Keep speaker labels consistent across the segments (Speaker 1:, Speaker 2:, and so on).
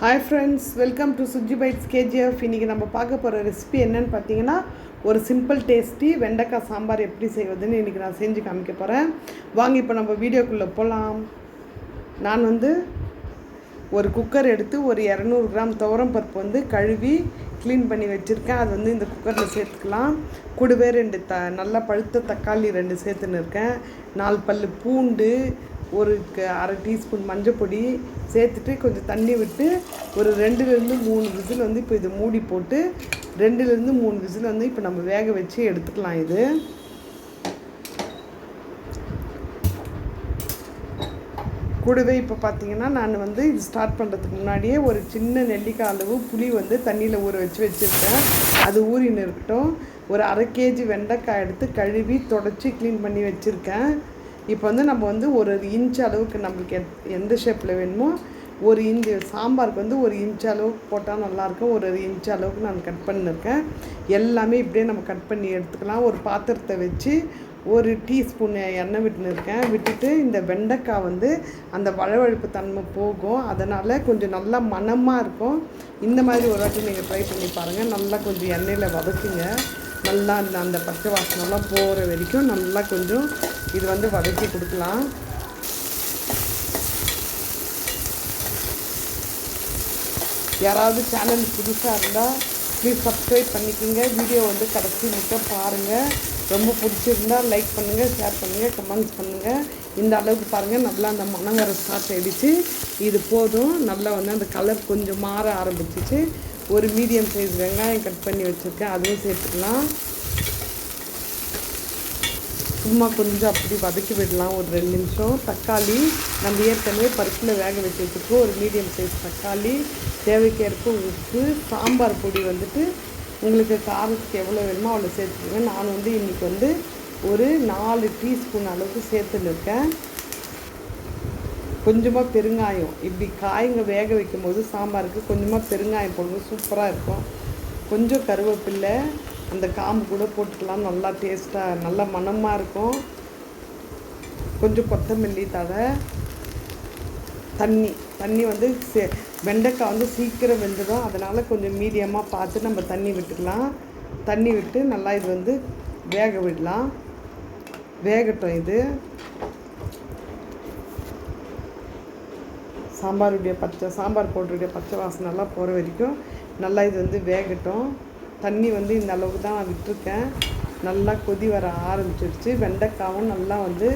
Speaker 1: Hi friends welcome to Suji bytes KGF இன்றைக்கி நம்ம பார்க்க போகிற ரெசிபி என்னென்னு பார்த்தீங்கன்னா ஒரு சிம்பிள் டேஸ்டி வெண்டைக்காய் சாம்பார் எப்படி செய்வதுன்னு இன்றைக்கி நான் செஞ்சு காமிக்க போகிறேன் வாங்க இப்போ நம்ம வீடியோக்குள்ளே போகலாம் நான் வந்து ஒரு குக்கர் எடுத்து ஒரு இரநூறு கிராம் துவரம் பருப்பு வந்து கழுவி க்ளீன் பண்ணி வச்சுருக்கேன். அது வந்து இந்த குக்கரில் சேர்த்துக்கலாம். கூடவே ரெண்டு த நல்லா பழுத்த தக்காளி ரெண்டு சேர்த்துன்னு இருக்கேன். நாலு பல் பூண்டு ஒரு க- அரை டீஸ்பூன் மஞ்சப்பொடி சேர்த்துட்டு கொஞ்சம் தண்ணி விட்டு ஒரு ரெண்டுலேருந்து மூணு விசில் வந்து இப்போ இது மூடி போட்டு ரெண்டுலேருந்து மூணு விசில் வந்து இப்போ நம்ம வேக வச்சு எடுத்துக்கலாம் இது. கூடவே இப்போ பார்த்தீங்கன்னா நான் வந்து இது ஸ்டார்ட் பண்ணுறதுக்கு முன்னாடியே ஒரு சின்ன நெல்லிக்காய் அளவு புளி வந்து தண்ணியில் ஊற வச்சு வச்சுருக்கேன். அது ஊறின்னு இருக்கட்டும். ஒரு அரை கேஜி வெண்டைக்காய் எடுத்து கழுவி தொடச்சி க்ளீன் பண்ணி வச்சுருக்கேன். இப்போ வந்து நம்ம வந்து ஒரு இன்ச் அளவுக்கு நம்மளுக்கு எத்- எந்த ஷேப்பில் வேணுமோ ஒரு இன்ச்சு சாம்பாருக்கு வந்து ஒரு இன்ச் அளவுக்கு போட்டால் நல்லாயிருக்கும் ஒரு இன்ச் அளவுக்கு நான் கட் பண்ணியிருக்கேன் எல்லாமே இப்படியே நம்ம கட் பண்ணி எடுத்துக்கலாம். ஒரு பாத்திரத்தை வச்சு ஒரு டீஸ்பூன் எண்ணெய் விட்டுன்னு இருக்கேன் விட்டுட்டு இந்த வெண்டைக்காய் வந்து அந்த வழவழுப்பு தன்மை போகும். அதனால் கொஞ்சம் நல்லா மணமாக இருக்கும். இந்த மாதிரி ஒரு வாட்டி நீங்கள் ட்ரை பண்ணி பாருங்கள் நல்லா கொஞ்சம் எண்ணெயில் வதக்குங்க. நல்லா அந்த அந்த பச்சை வாசனெல்லாம் போகிற வரைக்கும் நல்லா கொஞ்சம் இது வந்து வதக்கி கொடுக்கலாம். யாராவது சேனல் புதுசாக இருந்தால் ப்ளீஸ் சப்ஸ்கிரைப் பண்ணிக்கோங்க. வீடியோ வந்து கடைசி மட்டும் பாருங்கள் ரொம்ப பிடிச்சிருந்தா லைக் பண்ணுங்கள் ஷேர் பண்ணுங்கள் கமெண்ட்ஸ் பண்ணுங்கள் இந்த அளவுக்கு பாருங்கள் நல்லா அந்த மனம் வர ஸ்டார்ட் ஆகிடுச்சு இது போதும். நல்லா வந்து அந்த கலர் கொஞ்சம் மாற ஆரம்பிச்சிச்சு. ஒரு மீடியம் சைஸ் வெங்காயம் கட் பண்ணி வச்சுருக்கேன் அதுவும் சேர்த்துக்கலாம். சும்மா கொஞ்சம் அப்படி வதக்கி விடலாம் ஒரு ரெண்டு நிமிஷம். தக்காளி நம்ம ஏற்கனவே பருப்பில் வேக வச்சு வச்சுருக்கோம் ஒரு மீடியம் சைஸ் தக்காளி. தேவைக்கேற்ப உப்பு சாம்பார் பொடி வந்துட்டு உங்களுக்கு காரத்துக்கு எவ்வளோ வேணுமோ அவ்வளோ சேர்த்துக்கோங்க. நான் வந்து இன்றைக்கி வந்து ஒரு நாலு டீஸ்பூன் அளவுக்கு சேர்த்துன்னு இருக்கேன். கொஞ்சமாக பெருங்காயம். இப்படி காய்ங்க வேக வைக்கும் போது சாம்பாருக்கு கொஞ்சமாக பெருங்காயம் போடும்போது சூப்பராக இருக்கும். கொஞ்சம் கருவேப்பில்லை அந்த காம்பு கூட போட்டுக்கலாம். நல்லா டேஸ்ட்டாக நல்லா மணமாக இருக்கும். கொஞ்சம் கொத்தமல்லி தழை தண்ணி. தண்ணி வந்து சே வெண்டைக்காய் வந்து சீக்கிரம் வெந்துடும். அதனால் கொஞ்சம் மீடியமாக பார்த்து நம்ம தண்ணி விட்டுக்கலாம். தண்ணி விட்டு நல்லா இது வந்து வேக விடலாம். வேகட்டும் இது. சாம்பாருடைய பச்சை சாம்பார் பவுடருடைய பச்சை வாசனைலாம் போகிற வரைக்கும் நல்லா இது வந்து வேகட்டும். தண்ணி வந்து இந்த அளவுக்கு தான் நான் விட்டுருக்கேன். நல்லா கொதி வர ஆரம்பிச்சிடுச்சு வெண்டைக்காவும் நல்லா வந்து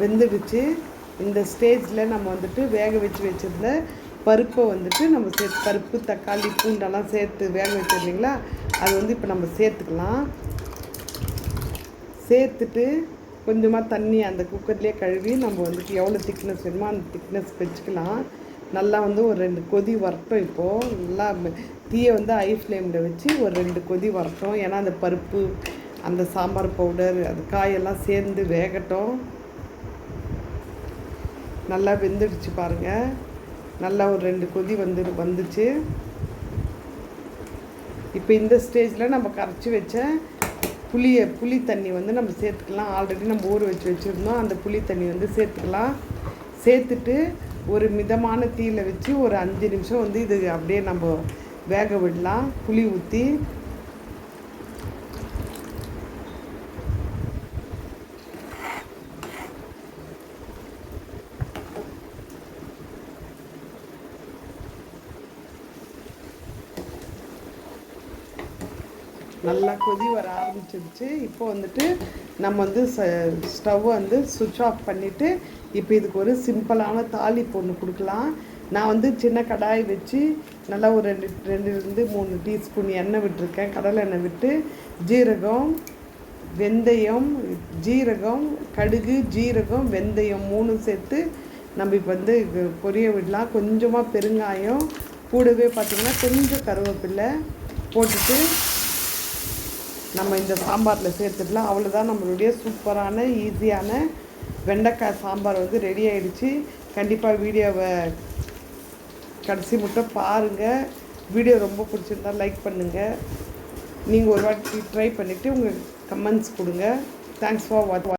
Speaker 1: வெந்துடுச்சு. இந்த ஸ்டேஜில் நம்ம வந்துட்டு வேக வச்சு வச்சதில் பருப்பை வந்துட்டு நம்ம சேர்த்து பருப்பு தக்காளி பூண்டெல்லாம் சேர்த்து வேக வச்சிருந்தீங்களா? அது வந்து இப்போ நம்ம சேர்த்துக்கலாம். சேர்த்துட்டு கொஞ்சமாக தண்ணி அந்த குக்கர்லேயே கழுவி நம்ம வந்துட்டு எவ்வளோ திக்னஸ் வேணுமோ அந்த திக்னஸ் வச்சுக்கலாம். நல்லா வந்து ஒரு ரெண்டு கொதி வரட்டும் இப்போது நல்லா தீயை வந்து ஐ ஃப்ளேமில் வச்சு ஒரு ரெண்டு கொதி வரட்டும். ஏன்னா அந்த பருப்பு அந்த சாம்பார் பவுடர் அது காயெல்லாம் சேர்ந்து வேகட்டும். நல்லா வெந்துடுச்சு பாருங்கள் நல்லா ஒரு ரெண்டு கொதி வந்து வந்துச்சு. இப்போ இந்த ஸ்டேஜில் நம்ம கரைச்சி வச்ச புளியை புளி தண்ணி வந்து நம்ம சேர்த்துக்கலாம். ஆல்ரெடி நம்ம ஊற வச்சு வச்சுருந்தோம். அந்த புளி தண்ணி வந்து சேர்த்துக்கலாம். சேர்த்துட்டு ஒரு மிதமான தீயில் வச்சு ஒரு அஞ்சு நிமிஷம் வந்து இது அப்படியே நம்ம வேக விடலாம். புளி ஊற்றி நல்லா கொதி வர ஆரம்பிச்சிருச்சு இப்போ வந்துட்டு நம்ம வந்து ஸ்டவ் வந்து சுவிட்ச் ஆஃப் பண்ணிவிட்டு இப்போ இதுக்கு ஒரு சிம்பிளான தாளிப்பு ஒன்று கொடுக்கலாம். நான் வந்து சின்ன கடாய் வச்சு நல்லா ஒரு ரெண்டு ரெண்டுலேருந்து மூணு டீஸ்பூன் எண்ணெய் விட்டுருக்கேன். கடலை எண்ணெய் விட்டு ஜீரகம் வெந்தயம் ஜீரகம் கடுகு ஜீரகம் வெந்தயம் மூணும் சேர்த்து நம்ம இப்போ வந்து பொரிய விடலாம். கொஞ்சமாக பெருங்காயம் கூடவே பார்த்திங்கன்னா கொஞ்சம் கருவேப்பில்லை போட்டுட்டு நம்ம இந்த சாம்பாரில் சேர்த்துடலாம். அவ்வளோதான் நம்மளுடைய சூப்பரான ஈஸியான வெண்டைக்காய் சாம்பார் வந்து ரெடி ஆகிடுச்சு கண்டிப்பாக வீடியோவை கடைசி மட்டும் பாருங்கள் வீடியோ ரொம்ப பிடிச்சிருந்தா லைக் பண்ணுங்கள் நீங்கள் ஒரு வாட்டி ட்ரை பண்ணிவிட்டு உங்கள் கமெண்ட்ஸ் கொடுங்க. Thanks for watch